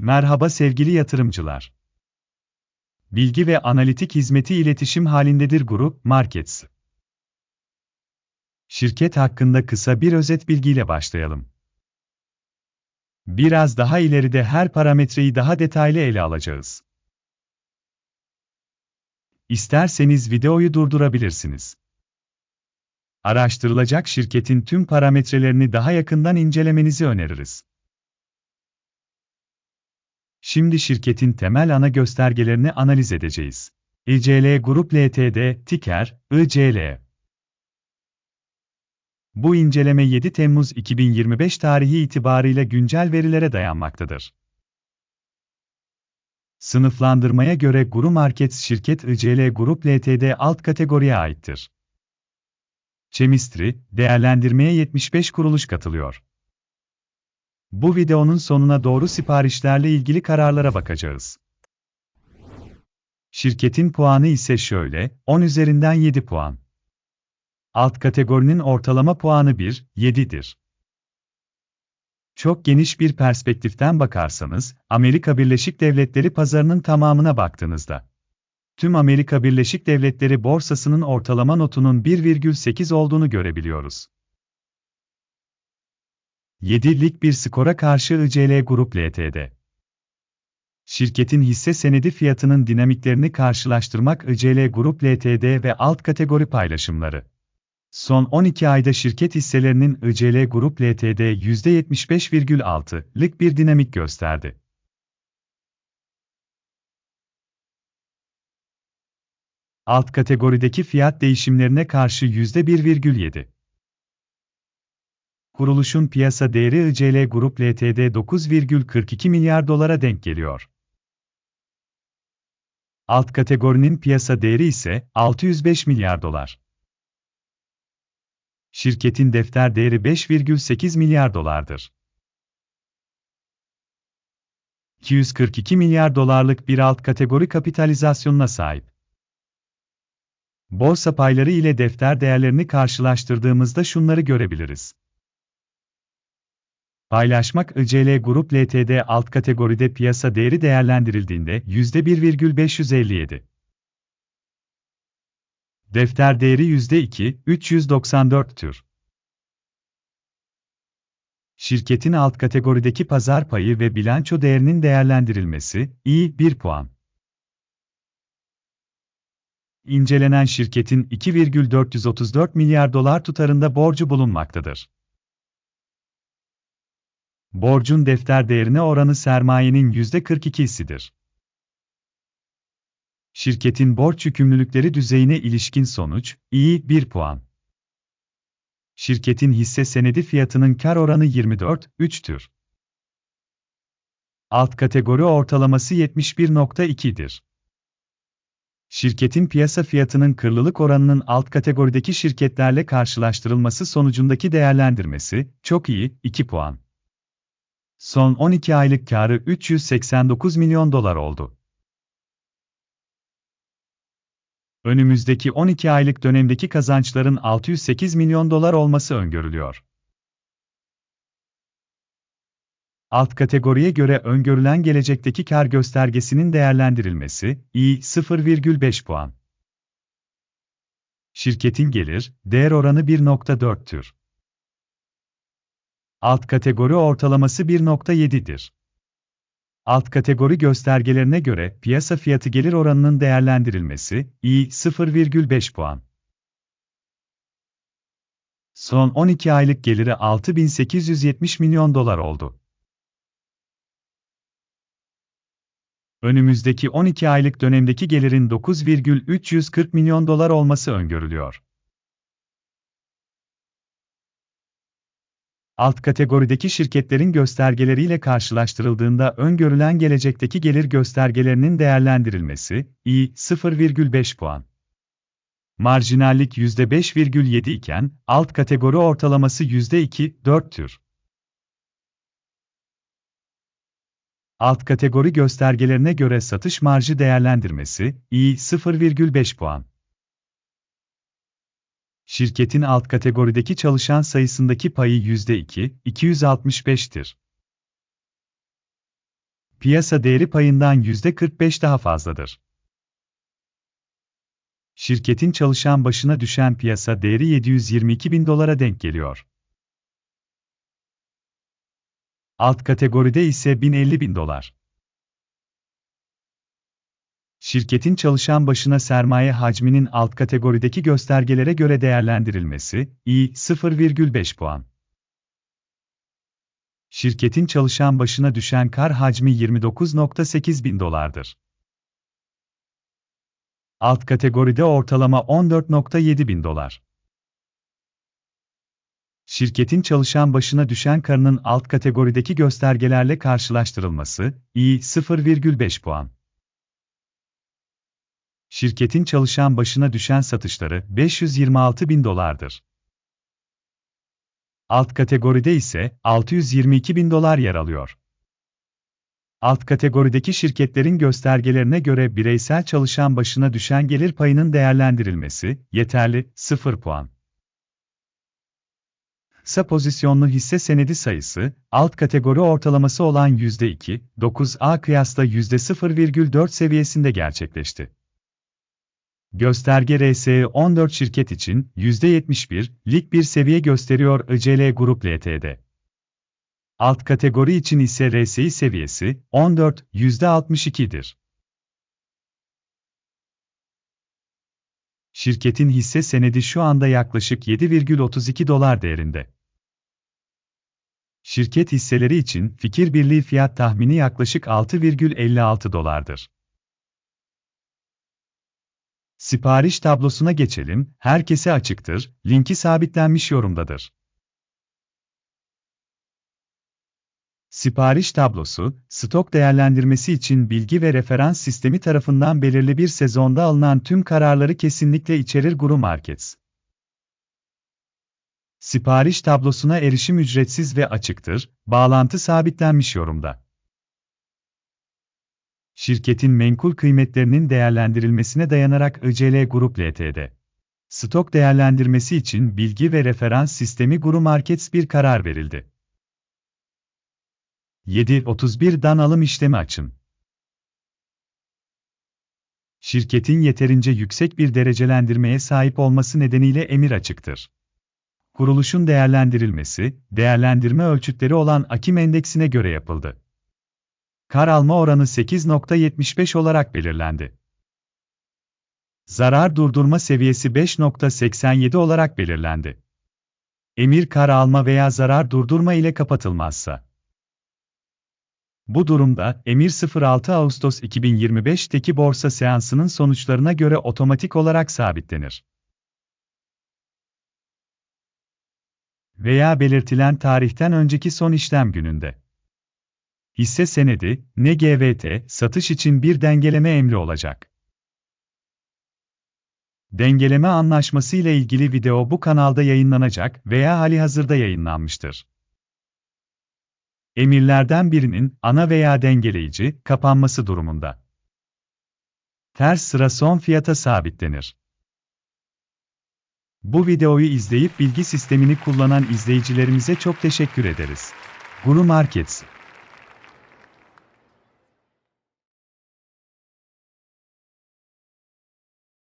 Merhaba sevgili yatırımcılar. Bilgi ve analitik hizmeti iletişim halindedir Grup Markets. Şirket hakkında kısa bir özet bilgiyle başlayalım. Biraz daha ileride her parametreyi daha detaylı ele alacağız. İsterseniz videoyu durdurabilirsiniz. Araştırılacak şirketin tüm parametrelerini daha yakından incelemenizi öneririz. Şimdi şirketin temel ana göstergelerini analiz edeceğiz. İCL Grup Ltd, ticker, ICL. Bu inceleme 7 Temmuz 2025 tarihi itibarıyla güncel verilere dayanmaktadır. Sınıflandırmaya göre Guru Markets şirket ICL Grup Ltd alt kategoriye aittir. Chemistry, değerlendirmeye 75 kuruluş katılıyor. Bu videonun sonuna doğru siparişlerle ilgili kararlara bakacağız. Şirketin puanı ise şöyle, 10 üzerinden 7 puan. Alt kategorinin ortalama puanı 1, 7'dir. Çok geniş bir perspektiften bakarsanız, Amerika Birleşik Devletleri pazarının tamamına baktığınızda, tüm Amerika Birleşik Devletleri borsasının ortalama notunun 1,8 olduğunu görebiliyoruz. 7'lik bir skora karşı ICL Grup Ltd. Şirketin hisse senedi fiyatının dinamiklerini karşılaştırmak ICL Grup Ltd ve alt kategori paylaşımları. Son 12 ayda şirket hisselerinin ICL Grup Ltd %75,6'lık bir dinamik gösterdi. Alt kategorideki fiyat değişimlerine karşı %1,7. Kuruluşun piyasa değeri ICL Grup Ltd 9,42 milyar dolara denk geliyor. Alt kategorinin piyasa değeri ise 605 milyar dolar. Şirketin defter değeri 5,8 milyar dolardır. 242 milyar dolarlık bir alt kategori kapitalizasyonuna sahip. Borsa payları ile defter değerlerini karşılaştırdığımızda şunları görebiliriz. Paylaşmak ICL Grup Ltd alt kategoride piyasa değeri değerlendirildiğinde %1,557. Defter değeri %2, 394 tür. Şirketin alt kategorideki pazar payı ve bilanço değerinin değerlendirilmesi, iyi 1 puan. İncelenen şirketin 2,434 milyar dolar tutarında borcu bulunmaktadır. Borcun defter değerine oranı sermayenin %42'sidir. Şirketin borç yükümlülükleri düzeyine ilişkin sonuç, iyi 1 puan. Şirketin hisse senedi fiyatının kar oranı 24,3'tür. Alt kategori ortalaması 71.2'dir. Şirketin piyasa fiyatının kırlılık oranının alt kategorideki şirketlerle karşılaştırılması sonucundaki değerlendirmesi, çok iyi, 2 puan. Son 12 aylık karı 389 milyon dolar oldu. Önümüzdeki 12 aylık dönemdeki kazançların 608 milyon dolar olması öngörülüyor. Alt kategoriye göre öngörülen gelecekteki kar göstergesinin değerlendirilmesi, iyi 0,5 puan. Şirketin gelir, değer oranı 1.4'tür. Alt kategori ortalaması 1.7'dir. Alt kategori göstergelerine göre piyasa fiyatı gelir oranının değerlendirilmesi iyi 0,5 puan. Son 12 aylık geliri 6870 milyon dolar oldu. Önümüzdeki 12 aylık dönemdeki gelirin 9,340 milyon dolar olması öngörülüyor. Alt kategorideki şirketlerin göstergeleriyle karşılaştırıldığında öngörülen gelecekteki gelir göstergelerinin değerlendirilmesi, iyi 0,5 puan. Marjinallik %5,7 iken, alt kategori ortalaması %2,4'tür. Alt kategori göstergelerine göre satış marjı değerlendirmesi, iyi 0,5 puan şirketin alt kategorideki çalışan sayısındaki payı %2, 265'tir. piyasa değeri payından %45 daha fazladır. Şirketin çalışan başına düşen piyasa değeri 722 bin dolara denk geliyor. Alt kategoride ise 1050 bin dolar. Şirketin çalışan başına sermaye hacminin alt kategorideki göstergelere göre değerlendirilmesi, i 0,5 puan. Şirketin çalışan başına düşen kar hacmi 29.8 bin dolardır. Alt kategoride ortalama 14.7 bin dolar. Şirketin çalışan başına düşen karının alt kategorideki göstergelerle karşılaştırılması, i 0,5 puan. Şirketin çalışan başına düşen satışları 526 bin dolardır. Alt kategoride ise 622 bin dolar yer alıyor. Alt kategorideki şirketlerin göstergelerine göre bireysel çalışan başına düşen gelir payının değerlendirilmesi, yeterli, 0 puan. Kısa pozisyonlu hisse senedi sayısı, alt kategori ortalaması olan %2, 9A kıyasla %0,4 seviyesinde gerçekleşti. Gösterge RSE 14 şirket için %71, lik bir seviye gösteriyor ICL Grup LTD. Alt kategori için ise RSI seviyesi 14, %62'dir. Şirketin hisse senedi şu anda yaklaşık 7,32 dolar değerinde. Şirket hisseleri için fikir birliği fiyat tahmini yaklaşık 6,56 dolardır. Sipariş tablosuna geçelim, herkese açıktır, linki sabitlenmiş yorumdadır. Sipariş tablosu, stok değerlendirmesi için bilgi ve referans sistemi tarafından belirli bir sezonda alınan tüm kararları kesinlikle içerir Guru Markets. Sipariş tablosuna erişim ücretsiz ve açıktır, bağlantı sabitlenmiş yorumda. Şirketin menkul kıymetlerinin değerlendirilmesine dayanarak ICL Grup Ltd. Stok değerlendirmesi için bilgi ve referans sistemi Guru Markets bir karar verildi. 7.31'dan alım işlemi açın. Şirketin yeterince yüksek bir derecelendirmeye sahip olması nedeniyle emir açıktır. Kuruluşun değerlendirilmesi, değerlendirme ölçütleri olan Akim Endeksine göre yapıldı. Kar alma oranı 8.75 olarak belirlendi. Zarar durdurma seviyesi 5.87 olarak belirlendi. Emir kar alma veya zarar durdurma ile kapatılmazsa. Bu durumda, emir 06 Ağustos 2025'teki borsa seansının sonuçlarına göre otomatik olarak sabitlenir. Veya belirtilen tarihten önceki son işlem gününde. Hisse senedi, ne GVT, satış için bir dengeleme emri olacak. Dengeleme anlaşması ile ilgili video bu kanalda yayınlanacak veya hali hazırda yayınlanmıştır. Emirlerden birinin ana veya dengeleyici kapanması durumunda ters sıra son fiyata sabitlenir. Bu videoyu izleyip bilgi sistemini kullanan izleyicilerimize çok teşekkür ederiz. Guru Markets